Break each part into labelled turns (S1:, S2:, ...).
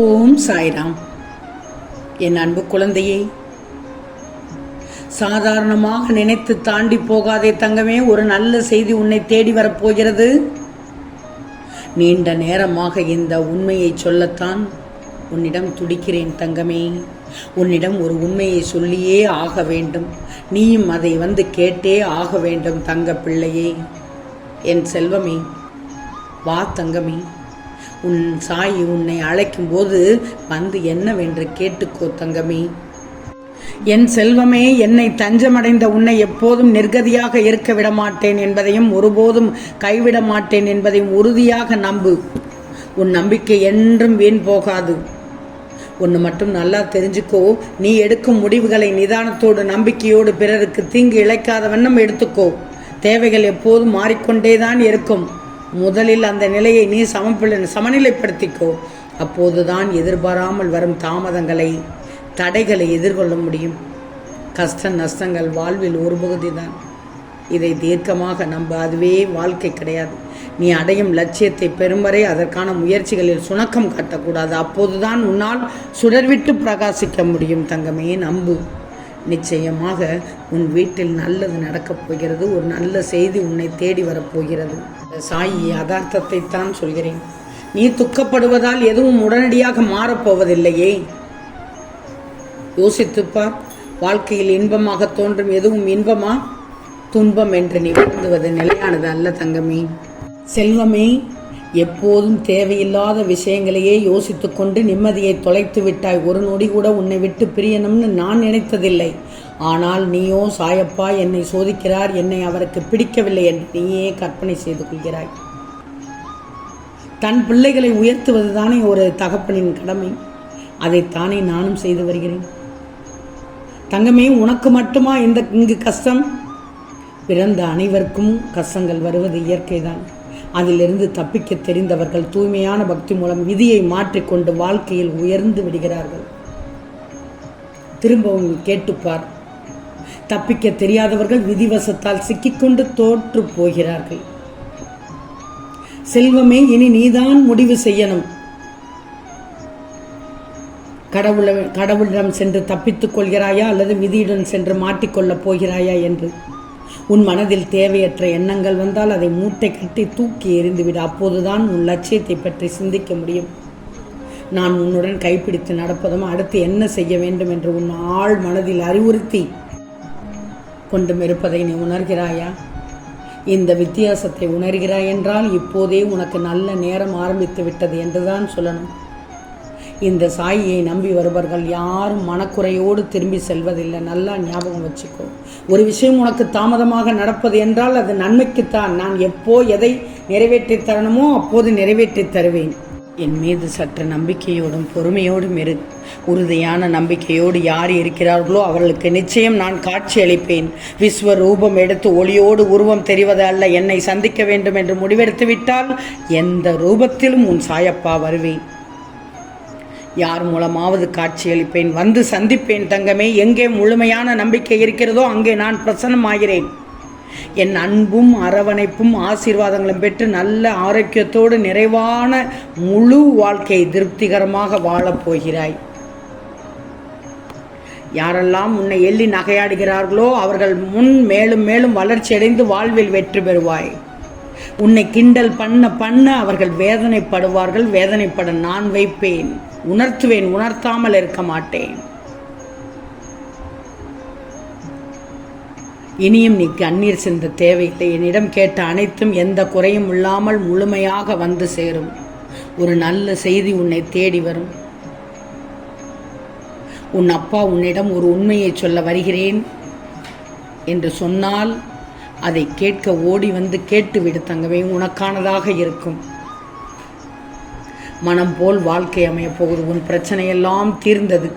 S1: ஓம் சாய்ராம். என் அன்பு குழந்தையே சாதாரணமாக நினைத்து தாண்டி போகாதே தங்கமே ஒரு நல்ல செய்தி உன்னை தேடி வரப்போகிறது. நீண்ட நேரமாக இந்த உண்மையை சொல்லத்தான் உன்னிடம் துடிக்கிறேன் தங்கமே. உன்னிடம் ஒரு உண்மையை சொல்லியே ஆக வேண்டும். நீயும் அதை வந்து கேட்டே ஆக வேண்டும் தங்க பிள்ளையே. என் செல்வமே வா தங்கமே. உன் சாய் உன்னை அழைக்கும் போது வந்து என்னவென்று கேட்டுக்கோ தங்கமே. என் செல்வமே என்னை தஞ்சமடைந்த உன்னை எப்போதும் நிர்கதியாக இருக்க விட மாட்டேன் என்பதையும் ஒருபோதும் கைவிட மாட்டேன் என்பதையும் உறுதியாக நம்பு. உன் நம்பிக்கை என்றும் வீண் போகாது. ஒன்று மட்டும் நல்லா தெரிஞ்சுக்கோ நீ எடுக்கும் முடிவுகளை நிதானத்தோடு நம்பிக்கையோடு பிறருக்கு தீங்கு இழைக்காத வண்ணம் எடுத்துக்கோ. தேவைகள் எப்போதும் மாறிக்கொண்டேதான் இருக்கும். முதலில் அந்த நிலையை நீ சமப்பில் சமநிலைப்படுத்திக்கோ. அப்போதுதான் எதிர்பாராமல் வரும் தாமதங்களை தடைகளை எதிர்கொள்ள முடியும். கஷ்ட நஷ்டங்கள் வாழ்வில் ஒரு பகுதிதான். இதை தீர்க்கமாக நம்ப அதுவே வாழ்க்கை கிடையாது. நீ அடையும் லட்சியத்தை பெறும் வரை அதற்கான முயற்சிகளில் சுணக்கம் காட்டக்கூடாது. அப்போதுதான் உன்னால் சுடர்விட்டு பிரகாசிக்க முடியும் தங்கமே நம்பு. நிச்சயமாக உன் வீட்டில் நல்லது நடக்கப் போகிறது ஒரு நல்ல செய்தி உன்னை தேடி வரப்போகிறது சாயி யதார்த்தத்தை தான் சொல்கிறேன். நீ துக்கப்படுவதால் எதுவும் உடனடியாக மாறப்போவதில்லையே யோசித்துப்பார் வாழ்க்கையில் இன்பமாக தோன்றும் எதுவும் இன்பமா? துன்பம் என்று நிகழ்ந்துவது நிலையானது அல்ல தங்கமே. செல்வமே எப்போதும் தேவையில்லாத விஷயங்களையே யோசித்துக்கொண்டு நிம்மதியை தொலைத்து விட்டாய். ஒரு நொடி கூட உன்னை விட்டு பிரியணும்னு நான் நினைத்ததில்லை. ஆனால் நீயோ சாயப்பா என்னை சோதிக்கிறார். என்னை அவருக்கு பிடிக்கவில்லை என்று நீயே கற்பனை செய்து கொள்கிறாய். தன் பிள்ளைகளை உயர்த்துவது தானே ஒரு தகப்பனின் கடமை. அதைத்தானே நானும் செய்து வருகிறேன். தங்கமே உனக்கு மட்டுமா இந்த இங்கு கஷ்டம்? பிறந்த அனைவருக்கும் கஷ்டங்கள் வருவது இயற்கைதான். அதிலிருந்து தப்பிக்க தெரிந்தவர்கள் தூய்மையான பக்தி மூலம் விதியை மாற்றிக்கொண்டு வாழ்க்கையில் உயர்ந்து விடுகிறார்கள். திரும்பவும் கேட்டுப்பார். தப்பிக்க தெரியாதவர்கள் விதிவசத்தால் சிக்கிக்கொண்டு தோற்று போகிறார்கள். செல்வமே இனி நீதான் முடிவு செய்யணும். கடவுள கடவுளிடம் சென்று தப்பித்துக் கொள்கிறாயா அல்லது விதியுடன் சென்று மாட்டிக்கொள்ளப் போகிறாயா என்று உன் மனதில் தேவையற்ற எண்ணங்கள் வந்தால் அதை மூட்டை கட்டி தூக்கி எறிந்துவிடு. அப்போதுதான் உன் லட்சியத்தை பற்றி சிந்திக்க முடியும். நான் உன்னுடன் கைப்பிடித்து நடப்பதும் அடுத்து என்ன செய்ய வேண்டும் என்று உன் ஆள் மனதில் அறிவுறுத்தி கொண்டும் இருப்பதை நீ உணர்கிறாயா? இந்த வித்தியாசத்தை உணர்கிறாய் என்றால் இப்போதே உனக்கு நல்ல நேரம் ஆரம்பித்து விட்டது என்றுதான் சொல்லணும். இந்த சாயியை நம்பி வருபவர்கள் யாரும் மனக்குறையோடு திரும்பி செல்வதில்லை. நல்லா ஞாபகம் வச்சுக்கோ. ஒரு விஷயம் உனக்கு தாமதமாக நடப்பது என்றால் அது நன்மைக்குத்தான் நான் எப்போ எதை நிறைவேற்றி தரணுமோ அப்போது நிறைவேற்றி தருவேன். என் மீது சற்று நம்பிக்கையோடும் பொறுமையோடும் இரு. உறுதியான நம்பிக்கையோடு யார் இருக்கிறார்களோ அவர்களுக்கு நிச்சயம் நான் காட்சி அளிப்பேன். விஸ்வ ரூபம் எடுத்து ஒளியோடு உருவம் தெரிவது அல்ல. என்னை சந்திக்க வேண்டும் என்று முடிவெடுத்து விட்டால் எந்த ரூபத்திலும் உன் சாயப்பா வருவேன். யார் மூலமாவது காட்சியளிப்பேன் வந்து சந்திப்பேன் தங்கமே. எங்கே முழுமையான நம்பிக்கை இருக்கிறதோ அங்கே நான் பிரசன்னமாகிறேன். என் அன்பும் அரவணைப்பும் ஆசீர்வாதங்களும் பெற்று நல்ல ஆரோக்கியத்தோடு நிறைவான முழு வாழ்க்கையை திருப்திகரமாக வாழப் போகிறாய். யாரெல்லாம் உன்னை எள்ளி நகையாடுகிறார்களோ அவர்கள் முன் மேலும் மேலும் வளர்ச்சியடைந்து வாழ்வில் வெற்றி பெறுவாய். உன்னை கிண்டல் பண்ண பண்ண அவர்கள் வேதனைப்படுவார்கள் வேதனைப்பட நான் வைப்பேன். உணர்த்துவேன் உணர்த்தாமல் இருக்க மாட்டேன். இனியும் நீ கண்ணீர் சிந்த தேவையில்லை. என்னிடம் கேட்ட அனைத்தும் எந்த குறையும் இல்லாமல் முழுமையாக வந்து சேரும். ஒரு நல்ல செய்தி உன்னை தேடி வரும். உன் அப்பா உன்னிடம் ஒரு உண்மையை சொல்ல வருகிறேன் என்று சொன்னால் அதை கேட்க ஓடி வந்து கேட்டுவிடு தங்கவே உனக்கானதாக இருக்கும். மனம் போல் வாழ்க்கை அமையப் போகுது. உன் பிரச்சனையெல்லாம் தீர்ந்தது.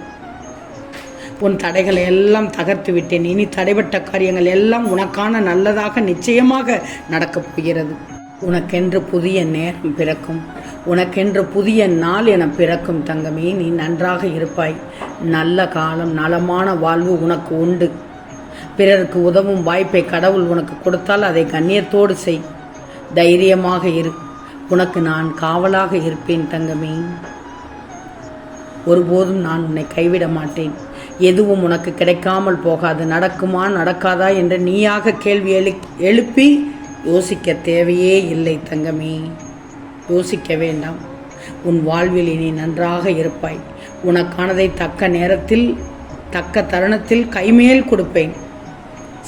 S1: உன் தடைகளை எல்லாம் தகர்த்து விட்டேன். இனி தடைபட்ட காரியங்கள் எல்லாம் உனக்கான நல்லதாக நிச்சயமாக நடக்கப் போகிறது. உனக்கென்று புதிய நேரம் பிறக்கும். உனக்கென்று புதிய நாள் என பிறக்கும் தங்கமே நீ நன்றாக இருப்பாய். நல்ல காலம் நலமான வாழ்வு உனக்கு உண்டு. பிறருக்கு உதவும் வாய்ப்பை கடவுள் உனக்கு கொடுத்தால் அதை கண்ணியத்தோடு செய். தைரியமாக இரு. உனக்கு நான் காவலாக இருப்பேன் தங்கமே. ஒருபோதும் நான் உன்னை கைவிட மாட்டேன். எதுவும் உனக்கு கிடைக்காமல் போகாது. நடக்குமா நடக்காதா என்று நீயாக கேள்வி எழு எழுப்பி யோசிக்க தேவையே இல்லை தங்கமே. யோசிக்க வேண்டாம். உன் வாழ்வில் இனி நன்றாக இருப்பாய். உனக்கானதை தக்க நேரத்தில் தக்க தருணத்தில் கைமேல் கொடுப்பேன்.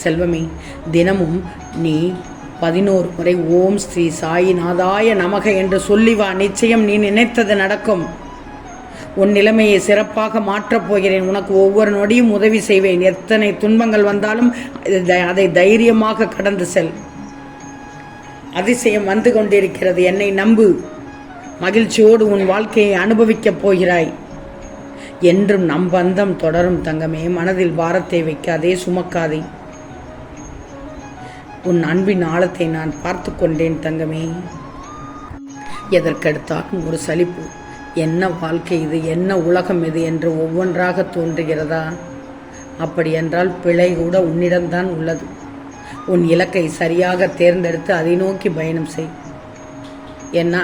S1: செல்வமே தினமும் நீ பதினோரு முறை ஓம் ஸ்ரீ சாயிநாதாய நமக என்று சொல்லி வா. நிச்சயம் நீ நினைத்தது நடக்கும். உன் நிலைமையை சிறப்பாக மாற்றப் போகிறேன். உனக்கு ஒவ்வொரு நொடியும் உதவி செய்வேன். எத்தனை துன்பங்கள் வந்தாலும் அதை- அதை தைரியமாக கடந்து செல். அதிசயம் வந்து கொண்டிருக்கிறது. என்னை நம்பு. மகிழ்ச்சியோடு உன் வாழ்க்கையை அனுபவிக்கப் போகிறாய். என்றும் நம் பந்தம் தொடரும் தங்கமே. மனதில் பாரத்தை வைக்காதே சுமக்காதே. உன் அன்பின் ஆழத்தை நான் பார்த்து கொண்டேன் தங்கமே. எதற்கெடுத்தாலும் ஒரு சலிப்பு. என்ன வாழ்க்கை இது? என்ன உலகம் இது? என்று ஒவ்வொன்றாக தோன்றுகிறதா? அப்படி என்றால் பிழை கூட உன்னிடம்தான் உள்ளது. உன் இலக்கை சரியாக தேர்ந்தெடுத்து அதை நோக்கி பயணம் செய். ஏன்னா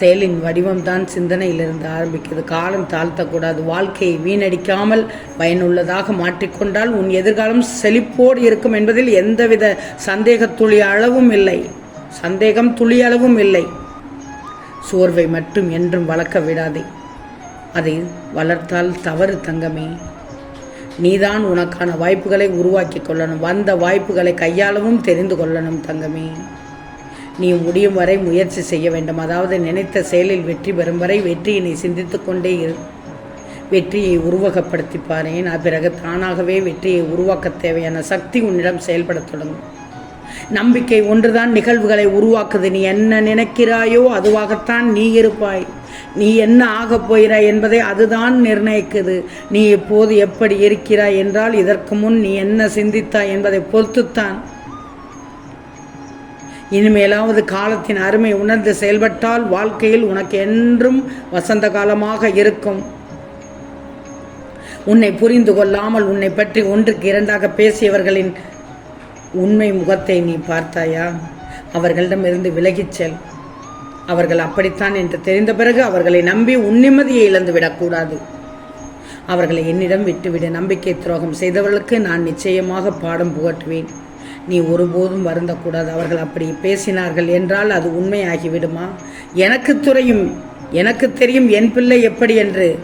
S1: செயலின் வடிவம்தான் சிந்தனையிலிருந்து ஆரம்பிக்கிறது. காலம் தாழ்த்தக்கூடாது. வாழ்க்கையை வீணடிக்காமல் பயனுள்ளதாக மாற்றிக்கொண்டால் உன் எதிர்காலம் செழிப்போடு இருக்கும் என்பதில் எந்தவித சந்தேக துளி அளவும் இல்லை. சந்தேகம் துளி அளவும் இல்லை. சோர்வை மட்டும் என்றும் வளர்க்க விடாதே. அதை வளர்த்தால் தவறு தங்கமே. நீதான் உனக்கான வாய்ப்புகளை உருவாக்கி கொள்ளணும். வந்த வாய்ப்புகளை கையாளவும் தெரிந்து கொள்ளணும் தங்கமே. நீ முடியும் வரை முயற்சி செய்ய வேண்டும். அதாவது நினைத்த செயலில் வெற்றி பெறும் வரை வெற்றியினை சிந்தித்து கொண்டே இரு. வெற்றியை உருவகப்படுத்தி பாரேன் பிறகு தானாகவே வெற்றியை உருவாக்க தேவையான சக்தி உன்னிடம் செயல்படத் தொடங்கும். நம்பிக்கை ஒன்றுதான் நிகழ்வுகளை உருவாக்குது. நீ என்ன நினைக்கிறாயோ அதுவாகத்தான் நீ இருப்பாய். நீ என்ன ஆகப் போகிறாய் என்பதை அதுதான் நிர்ணயிக்குது. நீ இப்போது எப்படி இருக்கிறாய் என்றால் இதற்கு முன் நீ என்ன சிந்தித்தாய் என்பதை பொறுத்துத்தான். இனிமேலாவது காலத்தின் அருமை உணர்ந்து செயல்பட்டால் வாழ்க்கையில் உனக்கு என்றும் வசந்த காலமாக இருக்கும். உன்னை புரிந்து கொள்ளாமல் உன்னை பற்றி ஒன்றுக்கு இரண்டாக பேசியவர்களின் உண்மை முகத்தை நீ பார்த்தாயா? அவர்களிடமிருந்து விலகிச் செல். அவர்கள் அப்படித்தான் என்று தெரிந்த பிறகு அவர்களை நம்பி உன் நிம்மதியை இழந்து விடக்கூடாது. அவர்களை என்னிடம் விட்டுவிட. நம்பிக்கை துரோகம் செய்தவர்களுக்கு நான் நிச்சயமாக பாடம் புகட்டுவேன். நீ ஒருபோதும் வருந்தக்கூடாது. அவர்கள் அப்படி பேசினார்கள் என்றால் அது உண்மையாகிவிடுமா? எனக்கு துறையும் எனக்கு தெரியும் என் பிள்ளை எப்படி என்று.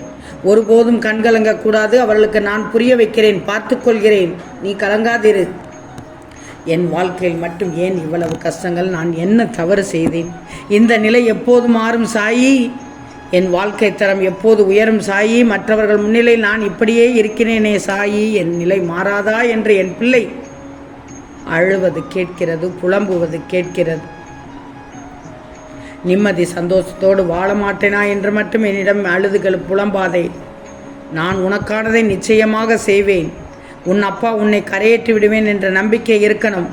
S1: ஒருபோதும் கண்கலங்கக்கூடாது அவர்களுக்கு நான் புரிய வைக்கிறேன் பார்த்துக்கொள்கிறேன் நீ கலங்காதிரு. என் வாழ்க்கையில் மட்டும் ஏன் இவ்வளவு கஷ்டங்கள்? நான் என்ன தவறு செய்தேன்? இந்த நிலை எப்போது மாறும் சாயி. என் வாழ்க்கை தரம் எப்போது உயரும் சாயி? மற்றவர்கள் முன்னிலையில் நான் இப்படியே இருக்கிறேனே சாயி. என் நிலை மாறாதா என்று என் பிள்ளை அழுவது கேட்கிறது புலம்புவது கேட்கிறது. நிம்மதி சந்தோஷத்தோடு வாழ மாட்டேனா என்று மட்டும் என்னிடம் அழுதுகள் புலம்பாதே. நான் உனக்கானதை நிச்சயமாக செய்வேன். உன் அப்பா உன்னை கரையேற்றி விடுவேன் என்ற நம்பிக்கை இருக்கணும்.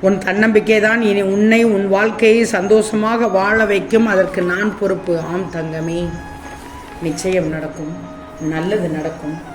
S1: உன் தன்னம்பிக்கை தான் இனி உன்னை உன் வாழ்க்கையை சந்தோஷமாக வாழ வைக்கும். அதற்கு நான் பொறுப்பு. ஆம் தங்கமே. நிச்சயம் நடக்கும். நல்லது நடக்கும்.